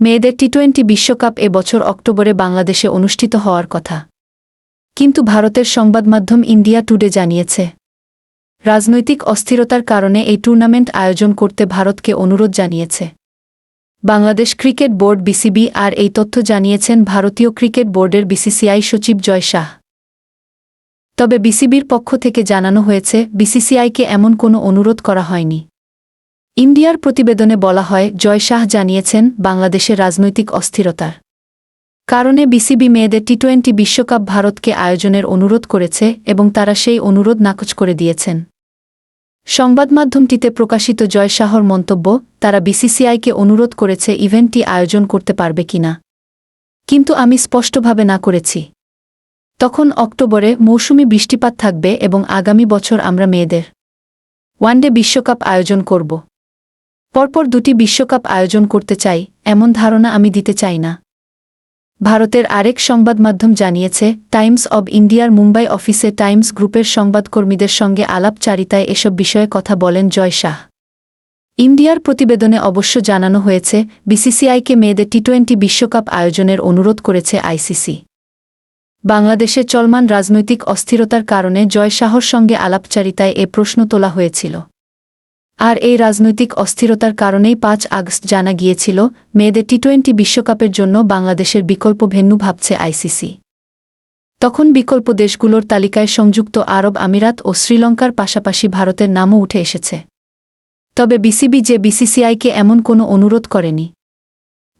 মেয়েদের T twenty বিশ্বকাপ এ বছর অক্টোবরে বাংলাদেশে অনুষ্ঠিত হওয়ার কথা। কিন্তু ভারতের সংবাদমাধ্যম ইন্ডিয়া টুডে জানিয়েছে, রাজনৈতিক অস্থিরতার কারণে এই টুর্নামেন্ট আয়োজন করতে ভারতকে অনুরোধ জানিয়েছে। বাংলাদেশ ক্রিকেট বোর্ড বিসিবি আর এই তথ্য জানিয়েছেন ভারতীয় ক্রিকেট বোর্ডের বিসিসিআই সচিব জয় শাহ। তবে বিসিবির পক্ষ থেকে জানানো হয়েছে, বিসিসিআইকে এমন কোনো অনুরোধ করা হয়নি। ইন্ডিয়ার প্রতিবেদনে বলা হয়, জয় শাহ জানিয়েছেন, বাংলাদেশের রাজনৈতিক অস্থিরতার কারণে বিসিবি মেয়েদের টি টোয়েন্টি বিশ্বকাপ ভারতকে আয়োজনের অনুরোধ করেছে এবং তারা সেই অনুরোধ নাকচ করে দিয়েছেন। সংবাদমাধ্যমটিতে প্রকাশিত জয় শাহর মন্তব্য, তারা বিসিসিআইকে অনুরোধ করেছে ইভেন্টটি আয়োজন করতে পারবে কিনা। কিন্তু আমি স্পষ্টভাবে না করেছি। তখন অক্টোবরে মৌসুমি বৃষ্টিপাত থাকবে এবং আগামী বছর আমরা মেয়েদের ওয়ানডে বিশ্বকাপ আয়োজন করব। পরপর দুটি বিশ্বকাপ আয়োজন করতে চাই, এমন ধারণা আমি দিতে চাই না। ভারতের আরেক সংবাদ মাধ্যম জানিয়েছে, টাইমস অব ইন্ডিয়ার মুম্বাই অফিসে টাইমস গ্রুপের সংবাদকর্মীদের সঙ্গে আলাপচারিতায় এসব বিষয়ে কথা বলেন জয় শাহ। ইন্ডিয়ার প্রতিবেদনে অবশ্য জানানো হয়েছে, বিসিসিআইকে মেয়েদের টি টোয়েন্টি বিশ্বকাপ আয়োজনের অনুরোধ করেছে আইসিসি। বাংলাদেশে চলমান রাজনৈতিক অস্থিরতার কারণে জয় শাহর সঙ্গে আলাপচারিতায় এ প্রশ্ন তোলা হয়েছিল। আর এই রাজনৈতিক অস্থিরতার কারণেই পাঁচ আগস্ট জানা গিয়েছিল, মেয়েদের টি টোয়েন্টি বিশ্বকাপের জন্য বাংলাদেশের বিকল্প ভেন্যু ভাবছে আইসিসি তখন বিকল্প দেশগুলোর তালিকায় সংযুক্ত আরব আমিরাত ও শ্রীলঙ্কার পাশাপাশি ভারতের নামও উঠে এসেছে। তবে বিসিবি যে বিসিসিআইকে এমন কোনো অনুরোধ করেনি।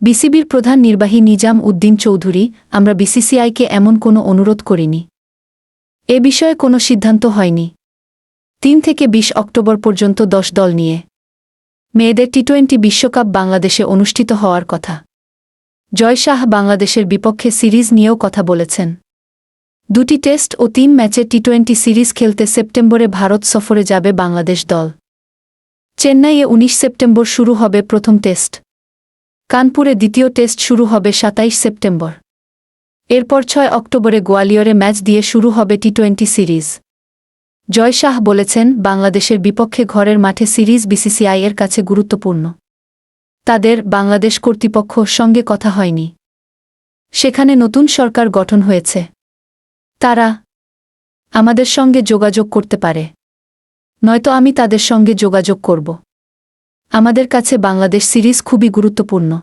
বিসিবির প্রধান নির্বাহী নিজাম উদ্দিন চৌধুরী, আমরা বিসিসিআইকে এমন কোনো অনুরোধ করিনি। এ বিষয়ে কোনো সিদ্ধান্ত হয়নি। তিন থেকে ২০ অক্টোবর পর্যন্ত দশ দল নিয়ে। মেয়েদের টি টোয়েন্টি বিশ্বকাপ বাংলাদেশে অনুষ্ঠিত হওয়ার কথা। জয় শাহ বাংলাদেশের বিপক্ষে সিরিজ নিয়েও কথা বলেছেন। দুটি টেস্ট ও তিন ম্যাচে টি টোয়েন্টি সিরিজ খেলতে সেপ্টেম্বরে ভারত সফরে যাবে বাংলাদেশ দল। চেন্নাইয়ে ১৯ সেপ্টেম্বর শুরু হবে প্রথম টেস্ট। কানপুরে দ্বিতীয় টেস্ট শুরু হবে সাতাইশ সেপ্টেম্বর। এরপর ছয় অক্টোবরে গোয়ালিয়রে ম্যাচ দিয়ে শুরু হবে T twenty series. Jay Shah বলেছেন, বাংলাদেশের বিপক্ষে ঘরের মাঠে সিরিজ বিসিসিআই এর কাছে গুরুত্বপূর্ণ। তাদের বাংলাদেশ কর্তৃপক্ষ সঙ্গে কথা হয়নি। সেখানে নতুন সরকার গঠন হয়েছে। তারা আমাদের সঙ্গে যোগাযোগ করতে পারে। নয়তো আমি তাদের সঙ্গে যোগাযোগ করব। আমাদের কাছে বাংলাদেশ সিরিজ খুবই গুরুত্বপূর্ণ।